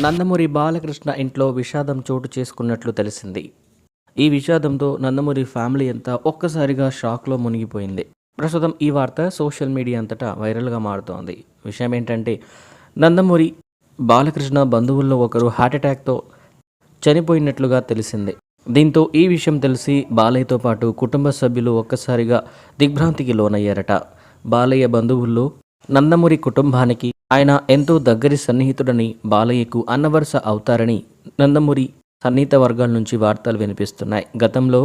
నందమూరి బాలకృష్ణ ఇంట్లో విషాదం చోటు చేసుకున్నట్లు తెలిసింది. ఈ విషాదంతో నందమూరి ఫ్యామిలీ అంతా ఒక్కసారిగా షాక్లో మునిగిపోయింది. ప్రస్తుతం ఈ వార్త సోషల్ మీడియా అంతటా వైరల్గా మారుతోంది. విషయం ఏంటంటే నందమూరి బాలకృష్ణ బంధువుల్లో ఒకరు హార్ట్అటాక్తో చనిపోయినట్లుగా తెలిసింది. దీంతో ఈ విషయం తెలిసి బాలయ్యతో పాటు కుటుంబ సభ్యులు ఒక్కసారిగా దిగ్భ్రాంతికి లోనయ్యారట. బాలయ్య బంధువుల్లో నందమూరి కుటుంబానికి ఆయన ఎంతో దగ్గరి సన్నిహితుడని బాలయ్యకు అన్నవరస అవుతారని నందమూరి సన్నిహిత వర్గాల నుంచి వార్తలు వినిపిస్తున్నాయి. గతంలో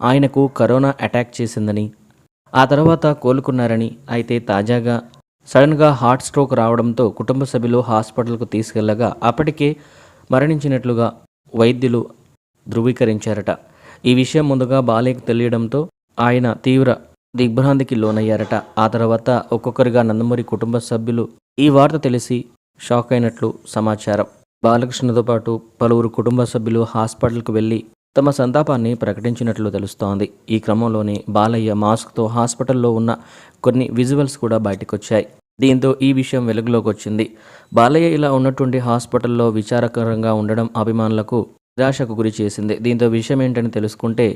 ఆయనకు కరోనా అటాక్ చేసిందని ఆ తర్వాత కోలుకున్నారని అయితే తాజాగా సడన్గా హార్ట్ స్ట్రోక్ రావడంతో కుటుంబ సభ్యులు హాస్పిటల్కు తీసుకెళ్ళగా అప్పటికే మరణించినట్లుగా వైద్యులు ధృవీకరించారట. ఈ విషయం ముందుగా బాలయ్యకు తెలియడంతో ఆయన తీవ్ర దిగ్భ్రాంతికి లోనయ్యారట. ఆ తర్వాత ఒక్కొక్కరిగా నందమూరి కుటుంబ సభ్యులు ఈ వార్త తెలిసి షాక్ అయినట్లు సమాచారం. బాలకృష్ణతో పాటు పలువురు కుటుంబ సభ్యులు హాస్పిటల్కు వెళ్ళి తమ సంతాపాన్ని ప్రకటించినట్లు తెలుస్తోంది. ఈ క్రమంలోనే బాలయ్య మాస్క్తో హాస్పిటల్లో ఉన్న కొన్ని విజువల్స్ కూడా బయటకొచ్చాయి. దీంతో ఈ విషయం వెలుగులోకి వచ్చింది. బాలయ్య ఇలా ఉన్నటువంటి హాస్పిటల్లో విచారకరంగా ఉండడం అభిమానులకు నిరాశకు గురి చేసింది. దీంతో విషయం ఏంటని తెలుసుకుంటే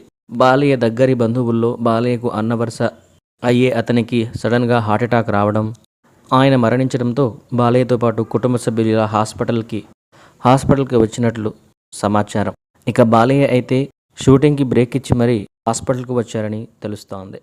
బాలయ్య దగ్గరి బంధువుల్లో బాలయ్యకు అన్నవరస అయ్యే అతనికి సడన్గా హార్ట్అటాక్ రావడం ఆయన మరణించడంతో బాలయ్యతో పాటు కుటుంబ సభ్యులు ఇలా హాస్పిటల్కి హాస్పిటల్కి వచ్చినట్లు సమాచారం. ఇక బాలయ్య అయితే షూటింగ్కి బ్రేక్ ఇచ్చి మరీ హాస్పిటల్కి వచ్చారని తెలుస్తోంది.